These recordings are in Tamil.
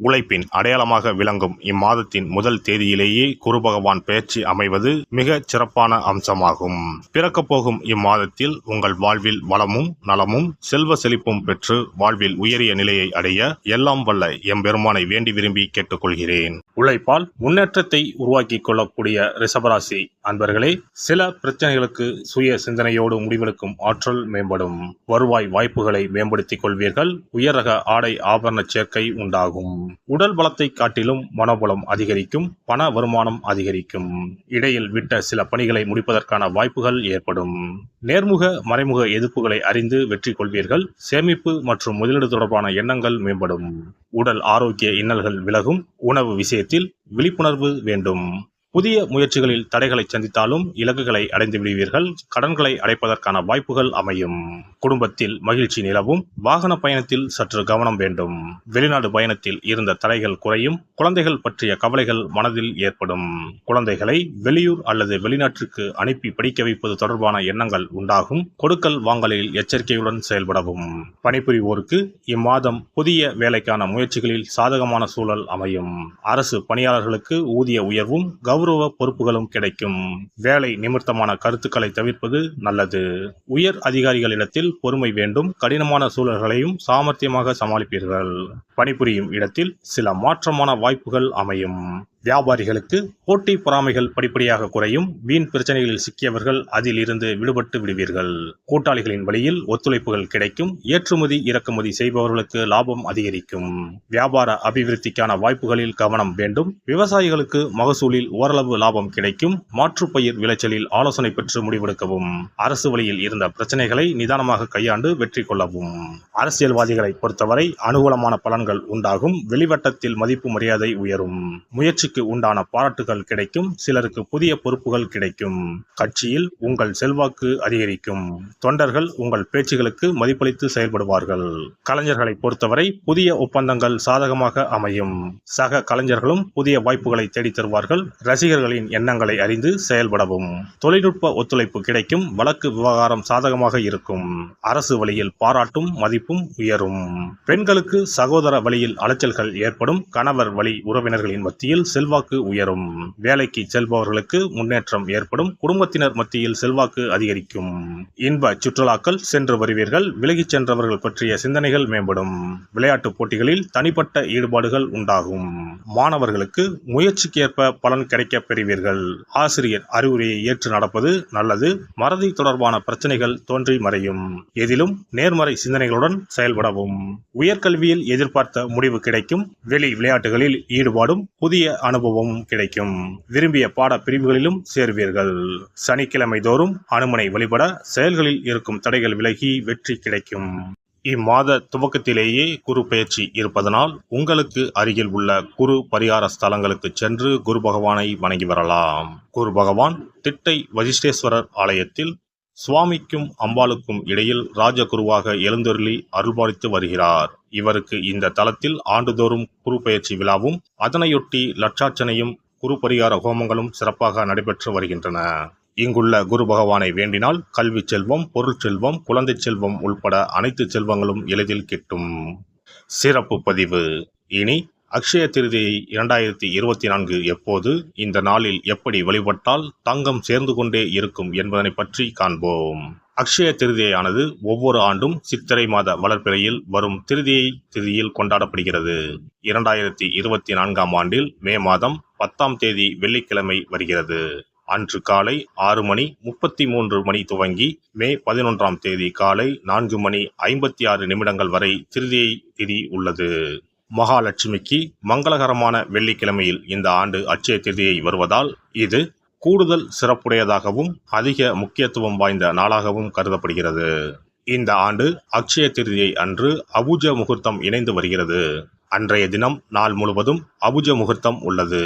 உழைப்பின் அடையாளமாக விளங்கும் இம்மாதத்தின் முதல் தேதியிலேயே குரு பகவான் பெயர்ச்சி அமைவது மிக சிறப்பான அம்சமாகும். பிறக்கப் போகும் இம்மாதத்தில் உங்கள் வாழ்வில் வளமும் நலமும் செல்வ செழிப்பும் பெற்று வாழ்வில் உயரிய நிலையை அடைய எல்லாம் வல்ல எம்பெருமானை வேண்டி விரும்பி கேட்டுக்கொள்கிறேன். உழைப்பால் முன்னேற்றத்தை உருவாக்கிக் கொள்ளக்கூடிய ரிஷபராசி அன்பர்களே சில பிரச்சனைகளுக்கு சுய சிந்தனையோடு முடிவெடுக்கும் ஆற்றல் மேம்படும். வருவாய் வாய்ப்புகளை மேம்படுத்திக் கொள்வீர்கள். உயரக ஆடை ஆபரண சேர்க்கை உண்டாகும். உடல் பலத்தை காட்டிலும் மனோபலம் அதிகரிக்கும் பண வருமானம் அதிகரிக்கும். இடையில் விட்ட சில பணிகளை முடிப்பதற்கான வாய்ப்புகள் ஏற்படும். நேர்முக மறைமுக எதிர்ப்புகளை அறிந்து வெற்றி கொள்வீர்கள். சேமிப்பு மற்றும் முதலீடு தொடர்பான எண்ணங்கள் மேம்படும். உடல் ஆரோக்கிய இன்னல்கள் விலகும். உணவு விஷயத்தில் விழிப்புணர்வு வேண்டும். புதிய முயற்சிகளில் தடைகளை சந்தித்தாலும் இலக்குகளை அடைந்து விடுவீர்கள். கடன்களை அடைப்பதற்கான வாய்ப்புகள் அமையும். குடும்பத்தில் மகிழ்ச்சி நிலவும். வாகன பயணத்தில் சற்று கவனம் வேண்டும். வெளிநாடு பயணத்தில் இருந்த தடைகள் குறையும். குழந்தைகள் பற்றிய கவலைகள் மனதில் ஏற்படும். குழந்தைகளை வெளியூர் அல்லது வெளிநாட்டிற்கு அனுப்பி படிக்க வைப்பது தொடர்பான எண்ணங்கள் உண்டாகும். கொடுக்கல் வாங்கலில் எச்சரிக்கையுடன் செயல்படவும். பணிபுரிவோருக்கு இம்மாதம் புதிய வேலைக்கான முயற்சிகளில் சாதகமான சூழல் அமையும். அரசு பணியாளர்களுக்கு ஊதிய உயர்வும் கௌரவ பொறுப்புகளும் கிடைக்கும். வேலை நிமித்தமான கருத்துக்களை தவிர்ப்பது நல்லது. உயர் அதிகாரிகளிடத்தில் பொறுமை வேண்டும். கடினமான சூழல்களையும் சாமர்த்தியமாக சமாளிப்பீர்கள். பணிபுரியும் இடத்தில் சில மாற்றமான வாய்ப்புகள் அமையும். வியாபாரிகளுக்கு போட்டி பொறாமைகள் படிப்படியாக குறையும். வீண் பிரச்சனைகளில் சிக்கியவர்கள் அதில் இருந்து விடுபட்டு விடுவீர்கள். கூட்டாளிகளின் வழியில் ஒத்துழைப்புகள் கிடைக்கும். ஏற்றுமதி இறக்குமதி செய்பவர்களுக்கு லாபம் அதிகரிக்கும். வியாபார அபிவிருத்திக்கான வாய்ப்புகளில் கவனம் வேண்டும். விவசாயிகளுக்கு மகசூலில் ஓரளவு லாபம் கிடைக்கும். மாற்றுப்பயிர் விளைச்சலில் ஆலோசனை பெற்று முடிவெடுக்கவும். அரசு வழியில் இருந்த பிரச்சனைகளை நிதானமாக கையாண்டு வெற்றி கொள்ளவும். அரசியல்வாதிகளை பொறுத்தவரை அனுகூலமான பலன்கள் உண்டாகும். வெளிவட்டத்தில் மதிப்பு மரியாதை உயரும். முயற்சிக்கு உண்டான பாராட்டுகள் கிடைக்கும். சிலருக்கு புதிய பொறுப்புகள் கிடைக்கும். கட்சியில் உங்கள் செல்வாக்கு அதிகரிக்கும். தொண்டர்கள் உங்கள் பேச்சுகளுக்கு மதிப்பளித்து செயல்படுவார்கள். கலைஞர்களை பொறுத்தவரை புதிய ஒப்பந்தங்கள் சாதகமாக அமையும். சக கலைஞர்களும் புதிய வாய்ப்புகளை தேடித் தருவார்கள். ரசிகர்களின் எண்ணங்களை அறிந்து செயல்படவும். தொழில்நுட்ப ஒத்துழைப்பு கிடைக்கும். வழக்கு விவகாரம் சாதகமாக இருக்கும். அரசு வழியில் பாராட்டும் மதிப்பும் உயரும். பெண்களுக்கு சகோதர வழியில் அலைச்சல்கள் ஏற்படும். கணவர் வழி உறவினர்களின் மத்தியில் செல்வாக்கு உயரும். வேலைக்கு செல்பவர்களுக்கு முன்னேற்றம் ஏற்படும். குடும்பத்தினர் மத்தியில் செல்வாக்கு அதிகரிக்கும். இன்ப சுற்றுலாக்கள் சென்று வருவீர்கள். விலகிச் சென்றவர்கள் பற்றிய சிந்தனைகள் மேம்படும். விளையாட்டுப் போட்டிகளில் தனிப்பட்ட ஈடுபாடுகள் உண்டாகும். மாணவர்களுக்கு முயற்சிக்கேற்ப பலன் கிடைக்கப் பெறுவீர்கள். ஆசிரியர் அறிவுரையை ஏற்று நடப்பது நல்லது. மறதி தொடர்பான பிரச்சனைகள் தோன்றி மறையும். எதிலும் நேர்மறை சிந்தனைகளுடன் செயல்படவும். உயர்கல்வியில் எதிர்பார்த்த முடிவு கிடைக்கும். வெளி விளையாட்டுகளில் ஈடுபாடும் புதிய அனுபவமும் கிடைக்கும். விரும்பிய பாட பிரிவுகளிலும் சேர்வீர்கள். சனிக்கிழமை தோறும் அனுமனை வழிபட செயல்களில் இருக்கும் தடைகள் விலகி வெற்றி கிடைக்கும். இம்மாத துவக்கத்திலேயே குரு பயிற்சி இருப்பதனால் உங்களுக்கு அருகில் உள்ள குரு பரிகார ஸ்தலங்களுக்கு சென்று குரு பகவானை வணங்கி வரலாம். குரு பகவான் திட்டை வசிஷ்டேஸ்வரர் ஆலயத்தில் சுவாமிக்கும் அம்பாளுக்கும் இடையில் ராஜகுருவாக எழுந்தருளி அருள்பாலித்து வருகிறார். இவருக்கு இந்த தலத்தில் ஆண்டுதோறும் குரு பயிற்சி விழாவும் அதனையொட்டி லட்சாச்சனையும் குரு பரிகார ஹோமங்களும் சிறப்பாக நடைபெற்று வருகின்றன. இங்குள்ள குரு பகவானை வேண்டினால் கல்வி செல்வம் பொருள் செல்வம் குழந்தை செல்வம் உள்பட அனைத்து செல்வங்களும் எளிதில் கிட்டும். சிறப்பு பதிவு. இனி அக்ஷய திருதியை இரண்டாயிரத்தி இருபத்தி நான்கு எப்போது இந்த நாளில் எப்படி வழிபட்டால் தங்கம் சேர்ந்து கொண்டே இருக்கும் என்பதனை பற்றி காண்போம். அக்ஷய திருதியானது ஒவ்வொரு ஆண்டும் சித்திரை மாத வளர்ப்பிறையில் வரும் திருதியை திதியில் கொண்டாடப்படுகிறது. இரண்டாயிரத்தி இருபத்தி நான்காம் ஆண்டில் மே மாதம் பத்தாம் தேதி வெள்ளிக்கிழமை வருகிறது. அன்று காலை ஆறு மணி முப்பத்தி மூன்று மணி துவங்கி மே பதினொன்றாம் தேதி காலை நான்கு மணி ஐம்பத்தி ஆறு நிமிடங்கள் வரை திருதியை திதி உள்ளது. மகாலட்சுமிக்கு மங்களகரமான வெள்ளிக்கிழமையில் இந்த ஆண்டு அட்சய திருதியை வருவதால் இது கூடுதல் சிறப்புடையதாகவும் அதிக முக்கியத்துவம் வாய்ந்த நாளாகவும் கருதப்படுகிறது. இந்த ஆண்டு அக்ஷய திருதியை அன்று அபுஜ முகூர்த்தம் இணைந்து வருகிறது. அன்றைய தினம் நாள் முழுவதும் அபுஜ முகூர்த்தம் உள்ளது.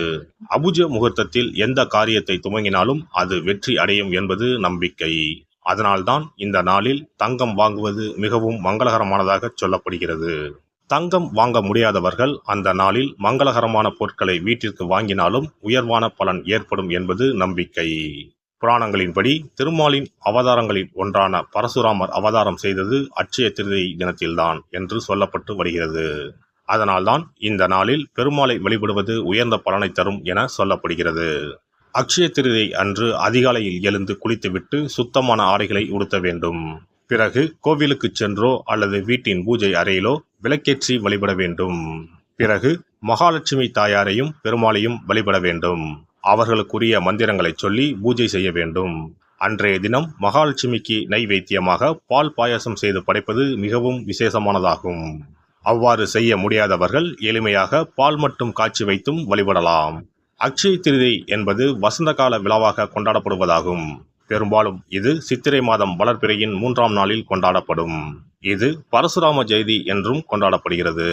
அபுஜ முகூர்த்தத்தில் எந்த காரியத்தை துவங்கினாலும் அது வெற்றி அடையும் என்பது நம்பிக்கை. அதனால்தான் இந்த நாளில் தங்கம் வாங்குவது மிகவும் மங்களகரமானதாக சொல்லப்படுகிறது. தங்கம் வாங்க முடியாதவர்கள் அந்த நாளில் மங்களகரமான பொருட்களை வீட்டிற்கு வாங்கினாலும் உயர்வான பலன் ஏற்படும் என்பது நம்பிக்கை. புராணங்களின்படி திருமாலின் அவதாரங்களில் ஒன்றான பரசுராமர் அவதாரம் செய்தது அட்சய திருதி தினத்தில்தான் என்று சொல்லப்பட்டு வருகிறது. அதனால்தான் இந்த நாளில் பெருமாளை வழிபடுவது உயர்ந்த பலனை தரும் என சொல்லப்படுகிறது. அக்ஷய திருதை அன்று அதிகாலையில் எழுந்து குளித்துவிட்டு சுத்தமான ஆடைகளை உடுத்த வேண்டும். பிறகு கோவிலுக்கு சென்றோ அல்லது வீட்டின் பூஜை அறையிலோ விளக்கேற்றி வழிபட வேண்டும். பிறகு மகாலட்சுமி தாயாரையும் பெருமாளையும் வழிபட வேண்டும். அவர்களுக்குரிய மந்திரங்களை சொல்லி பூஜை செய்ய வேண்டும். அன்றைய தினம் மகாலட்சுமிக்கு நைவேத்தியமாக பால் பாயாசம் செய்து படைப்பது மிகவும் விசேஷமானதாகும். அவ்வாறு செய்ய முடியாதவர்கள் எளிமையாக பால் மட்டும் காய்ச்சி வைத்தும் வழிபடலாம். அக்ஷய திருதை என்பது வசந்த கால விழாவாக கொண்டாடப்படுவதாகும். பெரும்பாலும் இது சித்திரை மாதம் வளர்பிறையின் மூன்றாம் நாளில் கொண்டாடப்படும். இது பரசுராம ஜெயதி என்றும் கொண்டாடப்படுகிறது.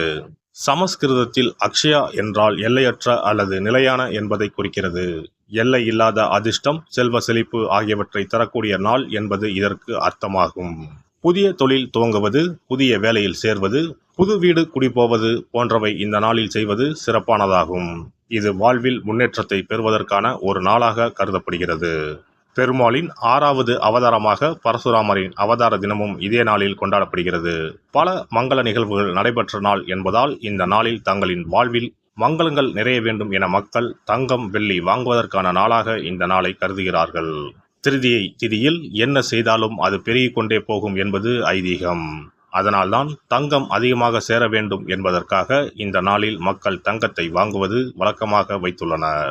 சமஸ்கிருதத்தில் அக்ஷயா என்றால் எல்லையற்ற அல்லது நிலையான என்பதை குறிக்கிறது. எல்லை இல்லாத அதிர்ஷ்டம் செல்வ செழிப்பு ஆகியவற்றை தரக்கூடிய நாள் என்பது இதற்கு அர்த்தமாகும். புதிய தொழில் துவங்குவது புதிய வேலையில் சேர்வது புது வீடு குடிபோவது போன்றவை இந்த நாளில் செய்வது சிறப்பானதாகும். இது வாழ்வில் முன்னேற்றத்தை பெறுவதற்கான ஒரு நாளாக கருதப்படுகிறது. பெருமாளின் ஆறாவது அவதாரமாக பரசுராமரின் அவதார தினமும் இதே நாளில் கொண்டாடப்படுகிறது. பல மங்கள நிகழ்வுகள் நடைபெற்ற நாள் என்பதால் இந்த நாளில் தங்களின் வாழ்வில் மங்களங்கள் நிறைய வேண்டும் என மக்கள் தங்கம் வெள்ளி வாங்குவதற்கான நாளாக இந்த நாளை கருதுகிறார்கள். திருதியை திதியில் என்ன செய்தாலும் அது பெருகிக் கொண்டே போகும் என்பது ஐதீகம். அதனால்தான் தங்கம் அதிகமாக சேர வேண்டும் என்பதற்காக இந்த நாளில் மக்கள் தங்கத்தை வாங்குவது வழக்கமாக வைத்துள்ளனர்.